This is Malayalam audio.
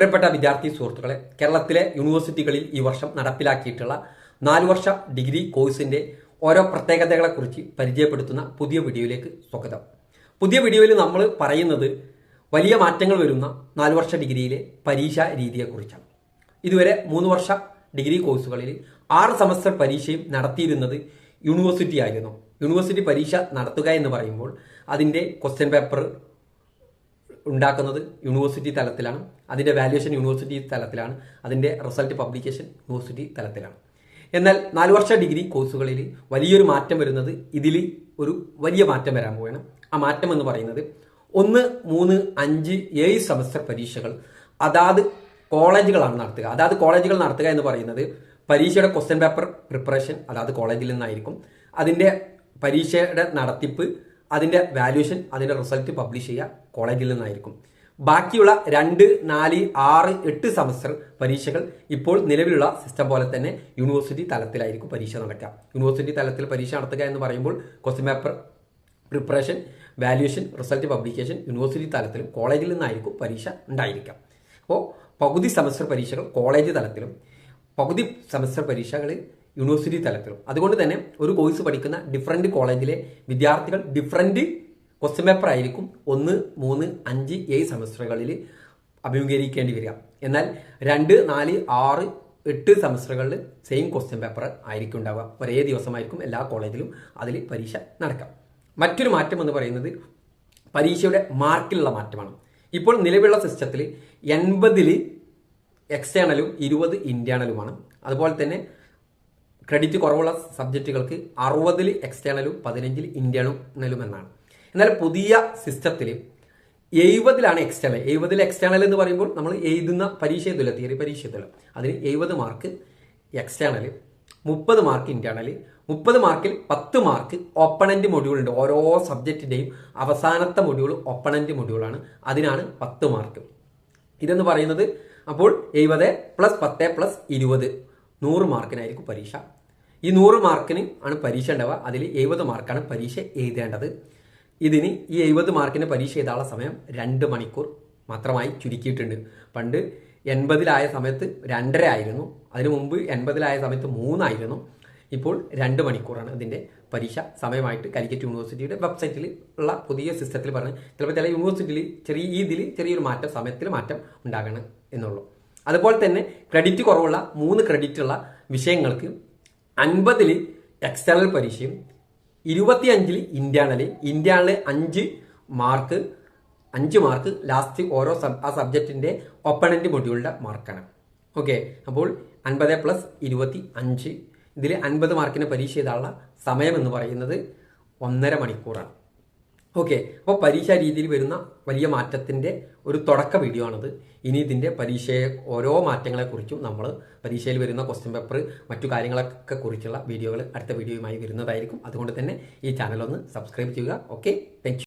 പ്രിയപ്പെട്ട വിദ്യാർത്ഥി സുഹൃത്തുക്കളെ കേരളത്തിലെ യൂണിവേഴ്സിറ്റികളിൽ ഈ വർഷം നടപ്പിലാക്കിയിട്ടുള്ള നാല് വർഷ ഡിഗ്രി കോഴ്സിന്റെ ഓരോ പ്രത്യേകതകളെക്കുറിച്ച് പരിചയപ്പെടുത്തുന്ന പുതിയ വീഡിയോയിലേക്ക് സ്വാഗതം. പുതിയ വീഡിയോയിൽ നമ്മൾ പറയുന്നത് വലിയ മാറ്റങ്ങൾ വരുന്ന നാല് വർഷ ഡിഗ്രിയിലെ പരീക്ഷാ രീതിയെക്കുറിച്ചാണ്. ഇതുവരെ മൂന്ന് വർഷ ഡിഗ്രി കോഴ്സുകളിൽ ആറ് സെമസ്റ്റർ പരീക്ഷയും നടത്തിയിരുന്നത് യൂണിവേഴ്സിറ്റി ആയിരുന്നു. യൂണിവേഴ്സിറ്റി പരീക്ഷ നടത്തുക എന്ന് പറയുമ്പോൾ അതിന്റെ ക്വസ്റ്റ്യൻ പേപ്പർ ഉണ്ടാക്കുന്നത് യൂണിവേഴ്സിറ്റി തലത്തിലാണ്. അതിന്റെ വാല്യുവേഷൻ യൂണിവേഴ്സിറ്റി തലത്തിലാണ്. അതിന്റെ റിസൾട്ട് പബ്ലിക്കേഷൻ യൂണിവേഴ്സിറ്റി തലത്തിലാണ്. എന്നാൽ നാല് വർഷ ഡിഗ്രി കോഴ്സുകളിൽ വലിയൊരു മാറ്റം വരുന്നത് ഇതിൽ ഒരു വലിയ മാറ്റം വരാൻ പോവുകയാണ്. ആ മാറ്റം എന്ന് പറയുന്നത് ഒന്ന് മൂന്ന് അഞ്ച് ഏഴ് സെമസ്റ്റർ പരീക്ഷകൾ അതാത് കോളേജുകളാണ് നടത്തുക. അതാത് കോളേജുകൾ നടത്തുക എന്ന് പറയുന്നത് പരീക്ഷയുടെ ക്വസ്റ്റ്യൻ പേപ്പർ പ്രിപ്പറേഷൻ അതാത് കോളേജിൽ നിന്നായിരിക്കും. അതിന്റെ പരീക്ഷയുടെ നടത്തിപ്പ് അതിന്റെ വാല്യുവേഷൻ അതിന്റെ റിസൾട്ട് പബ്ലിഷ് ചെയ്യുക കോളേജിൽ നിന്നായിരിക്കും. ബാക്കിയുള്ള രണ്ട് നാല് ആറ് എട്ട് സെമസ്റ്റർ പരീക്ഷകൾ ഇപ്പോൾ നിലവിലുള്ള സിസ്റ്റം പോലെ തന്നെ യൂണിവേഴ്സിറ്റി തലത്തിലായിരിക്കും പരീക്ഷ നടക്കുക. യൂണിവേഴ്സിറ്റി തലത്തിൽ പരീക്ഷ നടത്തുക എന്ന് പറയുമ്പോൾ question paper preparation valuation result publication university തലത്തിലും കോളേജിൽ നിന്നായിരിക്കും പരീക്ഷ ഉണ്ടായിരിക്കാം അപ്പോൾ പകുതി സെമസ്റ്റർ പരീക്ഷകൾ കോളേജ് തലത്തിലും പകുതി സെമസ്റ്റർ പരീക്ഷകൾ യൂണിവേഴ്സിറ്റി തലത്തിലും. അതുകൊണ്ട് തന്നെ ഒരു കോഴ്സ് പഠിക്കുന്ന ഡിഫറെന്റ് കോളേജിലെ വിദ്യാർത്ഥികൾ ഡിഫറെന്റ് ക്വസ്റ്റ്യൻ പേപ്പർ ആയിരിക്കും ഒന്ന് മൂന്ന് അഞ്ച് ഏഴ് സെമസ്റ്ററുകളിൽ അഭിമുഖീകരിക്കേണ്ടി വരിക. എന്നാൽ രണ്ട് നാല് ആറ് എട്ട് സെമസ്റ്ററുകളിൽ സെയിം ക്വസ്റ്റ്യൻ പേപ്പർ ആയിരിക്കും ഉണ്ടാവുക. ഒരേ ദിവസമായിരിക്കും എല്ലാ കോളേജിലും അതിൽ പരീക്ഷ നടക്കാം മറ്റൊരു മാറ്റം എന്ന് പറയുന്നത് പരീക്ഷയുടെ മാർക്കിലുള്ള മാറ്റമാണ്. ഇപ്പോൾ നിലവിലുള്ള സിസ്റ്റത്തിൽ എൺപതിൽ എക്സ്റ്റേണലും ഇരുപത് ഇന്റേണലുമാണ് അതുപോലെ തന്നെ ക്രെഡിറ്റ് കുറവുള്ള സബ്ജക്റ്റുകൾക്ക് അറുപതിൽ എക്സ്റ്റേണലും പതിനഞ്ചിൽ ഇന്റേണലും എന്നാണ്. എന്നാൽ പുതിയ സിസ്റ്റത്തിൽ എഴുപതിലാണ് എക്സ്റ്റേണൽ എഴുപതിൽ എക്സ്റ്റേണൽ എന്ന് പറയുമ്പോൾ നമ്മൾ എഴുതുന്ന പരീക്ഷ എഴുതില്ല തിയറി പരീക്ഷ എഴുതില്ല അതിന് എഴുപത് മാർക്ക് എക്സ്റ്റേണൽ മുപ്പത് മാർക്ക് ഇന്റേണൽ മുപ്പത് മാർക്കിൽ പത്ത് മാർക്ക് ഓപ്പണന്റ് മൊഡ്യൂൾ ഉണ്ട്. ഓരോ സബ്ജക്റ്റിന്റെയും അവസാനത്തെ മൊഡ്യൂൾ ഓപ്പണന്റ് മൊഡ്യൂളാണ് അതിനാണ് പത്ത് മാർക്ക് ഇതെന്ന് പറയുന്നത് അപ്പോൾ എഴുപത് പ്ലസ് പത്ത് പ്ലസ് ഇരുപത്. നൂറ് മാർക്കിനായിരിക്കും പരീക്ഷ. ഈ നൂറ് മാർക്കിന് ആണ് പരീക്ഷ ഉണ്ടാവുക. അതിൽ എഴുപത് മാർക്കാണ് പരീക്ഷ എഴുതേണ്ടത്. ഇതിന് ഈ എഴുപത് മാർക്കിന് പരീക്ഷ എഴുതാനുള്ള സമയം രണ്ട് മണിക്കൂർ മാത്രമായി ചുരുക്കിയിട്ടുണ്ട്. പണ്ട് എൺപതിലായ സമയത്ത് രണ്ടര ആയിരുന്നു. അതിനു മുമ്പ് എൺപതിലായ സമയത്ത് മൂന്നായിരുന്നു. ഇപ്പോൾ രണ്ട് മണിക്കൂറാണ് ഇതിന്റെ പരീക്ഷ സമയമായിട്ട് കാലിക്കറ്റ് യൂണിവേഴ്സിറ്റിയുടെ വെബ്സൈറ്റിൽ ഉള്ള പുതിയ സിസ്റ്റത്തിൽ പറഞ്ഞ് ചിലപ്പോൾ ചില യൂണിവേഴ്സിറ്റിയിൽ ചെറിയ രീതിയിൽ ചെറിയൊരു മാറ്റം സമയത്തിൽ മാറ്റം ഉണ്ടാകണം എന്നുള്ളൂ. അതുപോലെ തന്നെ ക്രെഡിറ്റ് കുറവുള്ള മൂന്ന് ക്രെഡിറ്റുള്ള വിഷയങ്ങൾക്ക് അൻപതിൽ എക്സ്റ്റേണൽ പരീക്ഷയും ഇരുപത്തിയഞ്ചിൽ ഇന്റേണൽ ഇന്റേണൽ അഞ്ച് മാർക്ക് അഞ്ച് മാർക്ക് ലാസ്റ്റ് ഓരോ സബ് ആ സബ്ജക്റ്റിന്റെ ഒപ്പണന്റ് മൊഡ്യൂളിന്റെ മാർക്കാണ് ഓക്കെ അപ്പോൾ അൻപത് പ്ലസ് ഇരുപത്തി അഞ്ച് ഇതിൽ അൻപത് മാർക്കിന് പരീക്ഷ ചെയ്താലുള്ള സമയം എന്ന് പറയുന്നത് ഒന്നര മണിക്കൂറാണ്. ഓക്കെ അപ്പോൾ പരീക്ഷാ രീതിയിൽ വരുന്ന വലിയ മാറ്റത്തിന്റെ ഒരു തുടക്ക വീഡിയോ ആണത്. ഇനി ഇതിന്റെ പരീക്ഷയെ ഓരോ മാറ്റങ്ങളെക്കുറിച്ചും നമ്മൾ പരീക്ഷയിൽ വരുന്ന ക്വസ്റ്റ്യൻ പേപ്പർ മറ്റു കാര്യങ്ങളൊക്കെ കുറിച്ചുള്ള വീഡിയോകൾ അടുത്ത വീഡിയോയുമായി വരുന്നതായിരിക്കും. അതുകൊണ്ട് തന്നെ ഈ ചാനൽ ഒന്ന് സബ്സ്ക്രൈബ് ചെയ്യുക. Okay thank